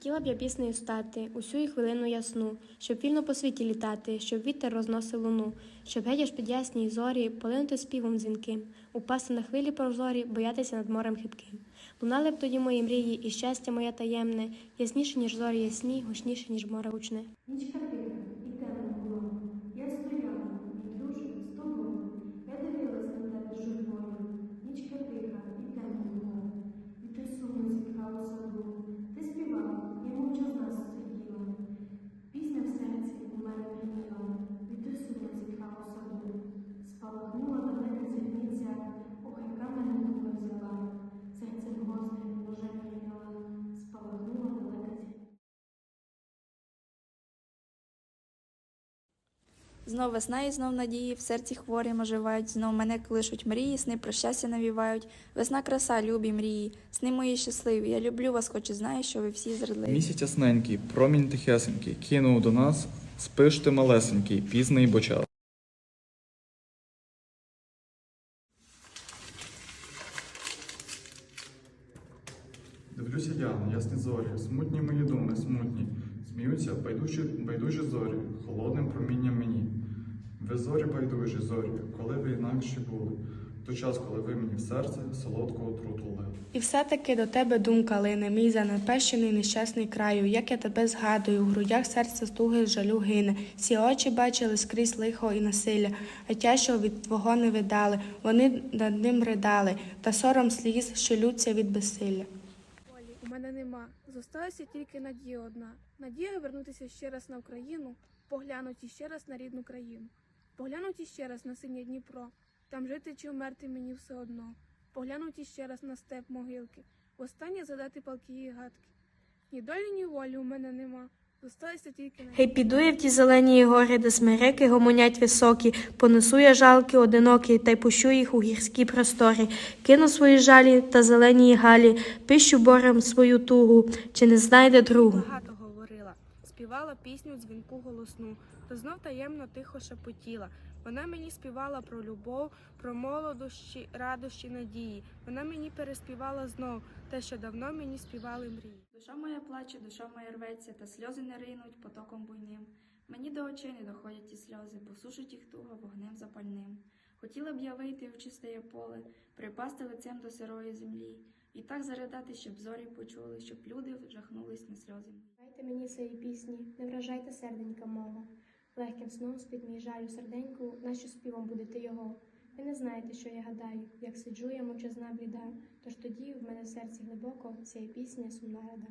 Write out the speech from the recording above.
Хотіла б я піснею стати усю і хвилину ясну, щоб вільно по світі літати, щоб вітер розносив луну, щоб геть під ясній зорі полинути співом дзвінким, упасти на хвилі прозорі, боятися над морем хибким. Лунали б тоді мої мрії, і щастя моє таємне, ясніше, ніж зорі ясні, гучніше, ніж море гучне. Знов весна і знов надії, в серці хворім оживають, знов мене клишуть мрії, сни про щастя навівають. Весна краса, любі мрії, сни мої щасливі. Я люблю вас, хоч і знаю, що ви всі зрадливі. Місяць ясненький, промінь тихесенький, кинув до нас, спиш ти малесенький, пізний бо час. Дивлюся я на ясні зорі, смутні мої думи, смутні, сміються байдужі, байдужі зорі, холодним промінням мені. Ви зорі байдужі, зорі, коли ви інакші були, в той час, коли ви мені в серце солодкого труту лили. І все-таки до тебе думка лине, мій занепещений нещасний краю, як я тебе згадую, в грудях серце стуги жалю гине. Всі очі бачили скрізь лихо і насилля, а тяжчого від твого не видали, вони над ним ридали, та сором сліз, що лються від безсилля. Мене нема. Зосталася тільки надія одна. Надія вернутися ще раз на Україну, поглянути ще раз на рідну країну, поглянути ще раз на синє Дніпро, там жити чи вмерти мені все одно, поглянути ще раз на степ могилки, востаннє задати палки і гадки. Ні долі, ні волі у мене нема. Зосталася тільки. Гей, піду я в ті зелені гори, де смереки гомонять високі, понесу я жалки одинокі, та й пущу їх у гірські простори, кину свої жалі та зелені галі, пищу борем свою тугу, чи не знайде другу. Багато говорила, співала пісню дзвінку голосну, то знов таємно тихо шепотіла. Вона мені співала про любов, про молодощі, радощі, надії. Вона мені переспівала знов те, що давно мені співали мрії. Душа моя плаче, душа моя рветься, та сльози не ринуть потоком буйним. Мені до очей не доходять ті сльози, бо сушить їх туго вогнем запальним. Хотіла б я вийти в чисте поле, припасти лицем до сирої землі, і так заридати, щоб зорі почули, щоб люди жахнулись на сльози. Дайте мені цієї пісні, не вражайте серденька мого. Легким сном спить мій жалю серденьку, нащо співом будете його. Ви не знаєте, що я гадаю, як сиджу я мовчазна бліда, тож тоді в мене в серці глибоко цієї пісня сумна рада.